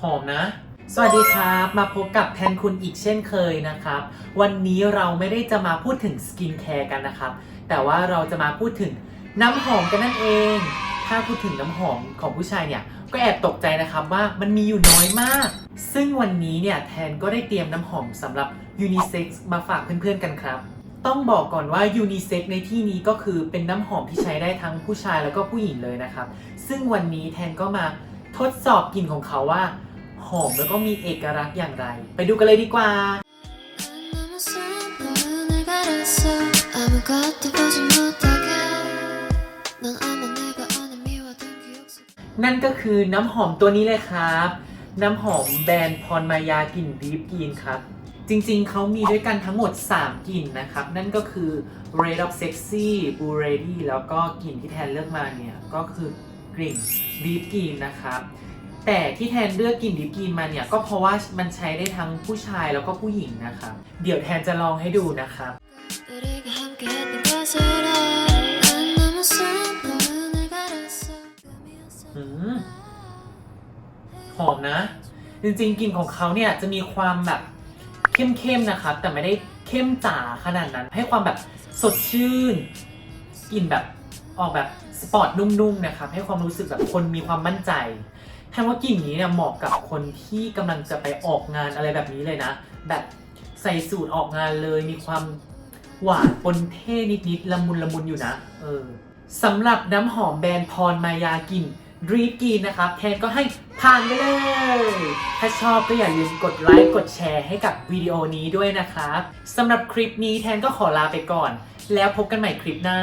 หอมนะ สวัสดีครับ มาพบกับแทนคุณอีกเช่นเคยนะครับ วันนี้เราไม่ได้จะมาพูดถึงสกินแคร์กันนะครับ แต่ว่าเราจะมาพูดถึงน้ำหอมกันนั่นเอง ถ้าพูดถึงน้ำหอมของผู้ชายเนี่ย ก็แอบตกใจนะครับว่ามันมีอยู่น้อยมาก ซึ่งวันนี้เนี่ยแทนก็ได้เตรียมน้ำหอมสำหรับยูนิเซ็กซ์มาฝากเพื่อนๆกันครับต้องบอกก่อนว่ายูนิเซ็กในที่นี้ก็คือเป็นน้ำหอมที่ใช้ได้ทั้งผู้ชายแล้วก็ผู้หญิงเลยนะครับ ซึ่งวันนี้แทนก็มา ทดสอบกลิ่นของเขาว่า หอมแล้วก็มีเอกลักษณ์อย่างไร ไปดูกันเลยดีกว่า นั่นก็คือน้ำหอมตัวนี้เลยครับ น้ำหอมแบรนด์พรมายากลิ่นดีฟกรีนครับ จริงๆ เขามีด้วยกันทั้งหมด 3 กลิ่นนะครับ นั่นก็คือ Red of Sexy, Blue Ready แล้วก็กลิ่นที่แทนเลือกมาเนี่ย ก็คือ ลิ่นดีฟกรีนนะครับแต่ที่แทนเลือกกลิ่นดีบกรีนมาเนี่ยก็เพราะว่ามันใช้ได้ทั้งผู้ชายแล้วก็ผู้หญิงนะครับ เดี๋ยวแทนจะลองให้ดูนะครับ หอมนะ จริงๆกลิ่นของเขาเนี่ยจะมีความแบบเข้มๆนะครับ แต่ไม่ได้เข้มจ๋าขนาดนั้น ให้ความแบบสดชื่นกลิ่นแบบ ออกแบบสปอร์ตนุ่มๆนะครับให้ความรู้สึกแบบคนมีความมั่นใจแทนว่ากลิ่นนี้เนี่ยเหมาะกับคนที่กำลังจะไปออกงานอะไรแบบนี้เลยนะ แบบใส่สูตรออกงานเลยมีความหวานปนเท่นิดๆละมุนละมุนอยู่นะเออสำหรับน้ำหอมแบรนด์พรมายากลิ่นรีฟกีนนะครับแทนก็ให้ผ่านไปเลย ถ้าชอบก็อย่าลืมกดไลค์กดแชร์ให้กับวิดีโอนี้ด้วยนะครับสำหรับคลิปนี้แทนก็ขอลาไปก่อน แล้วพบกันใหม่คลิปหน้า